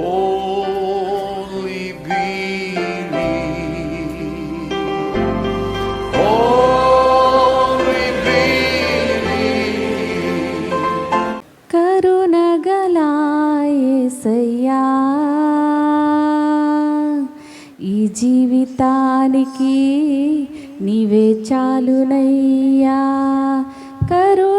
Only believe. Only believe. కరుణగలాయేసయ్యా ఈ జీవితానికి నీవే చాలునయ్యా కరుణగలాయేసయ్యా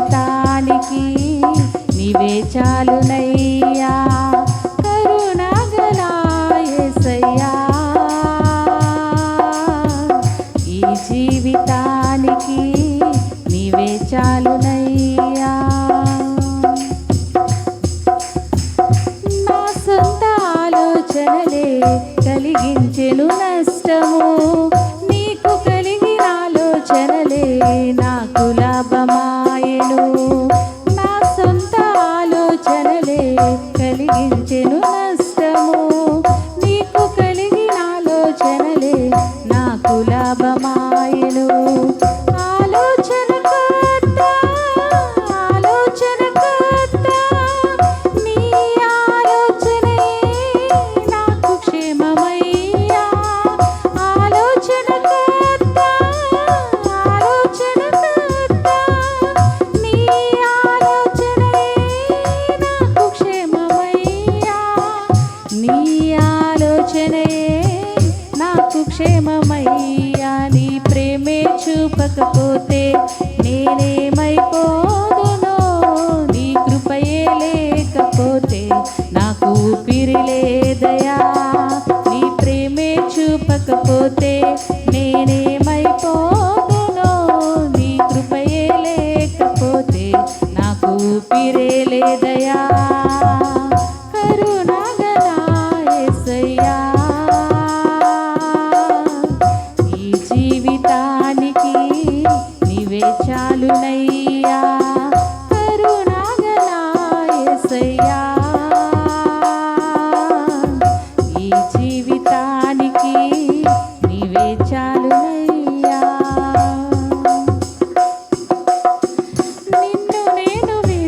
జీవితానికి నీవే చాలునయ్యా. కరుణగలా ఈ జీవితానికి నీవే చాలునయ్యా. లాభమాయను ఆలోచన కర్త ఆలోచన కర్త నీ ఆలోచనే నాకు క్షేమమయ్యా. ఆలోచన కర్త ఆలోచన నీ ఆలోచనే నాకు క్షేమమయ్యా. నీ ఆలోచనే చూపకపోతే నేనేమైపోదునో? నీ కృపయే లేకపోతే నాకు ఊపిరి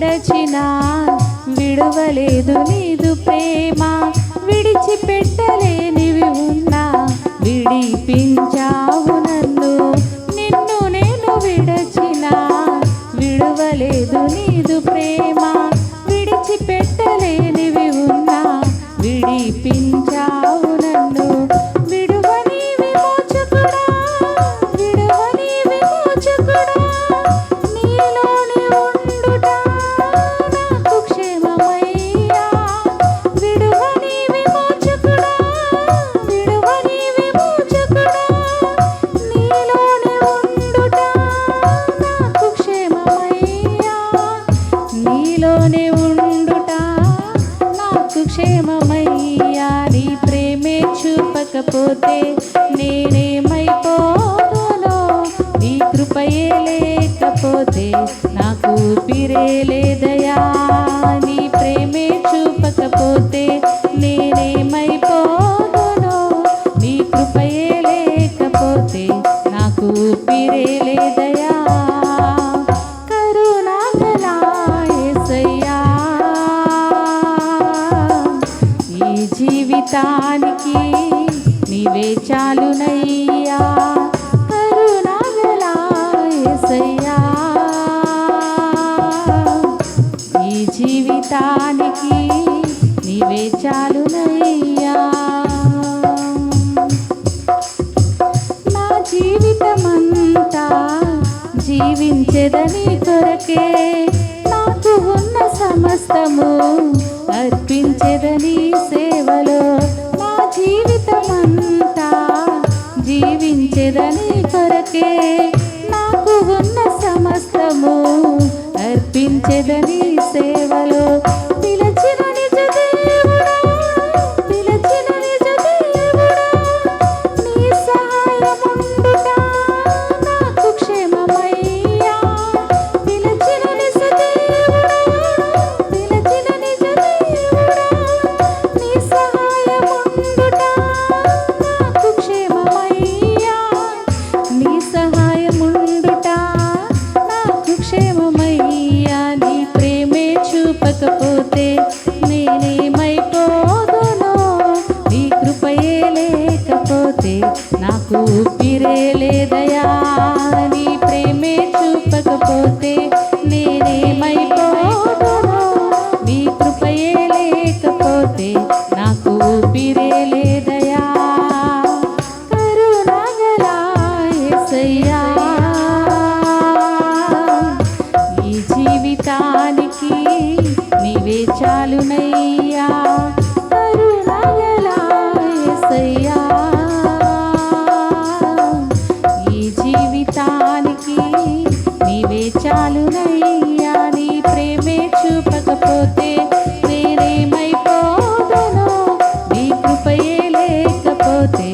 విడచినా విడవలేదు నీదు ప్రేమ. విడిచిపెట్టలేనివి ఉన్నా విడిపించావు నన్ను. నిన్ను నేను విడచినా విడవలేదు నీదు ప్రేమ. విడిచిపెట్టలేనివి ఉన్నా విడిపించ లేకపోతే నేనేమైపోదునో నీ కృపయే లేకపోతే నాకు ఊపిరే లేదయా నీ ప్రేమే చూపకపోతే నేనేమైపోదునో నీ కృపయే లేకపోతే నాకు ఊపిరే లేదయా ఈ జీవితానికి నీవే చాలునయ్యా. కరుణాగలా యేసయ్యా ఈ జీవితానికి నీవే చాలునయ్యా. నా జీవితమంతా జీవించదని కొరకే నాకు ఉన్న సమస్తము అర్పించెదని సేవలో నిజ దేవుడా నిజ దేవుడా నీ సహాయముండుట నాకు క్షేమమయ్యా. నిజ దేవుడా నిజ దేవుడా నీ సహాయముండుట నాకు క్షేమమయ్యా. నీ సహాయముండుట నాకు చూపకపోతే te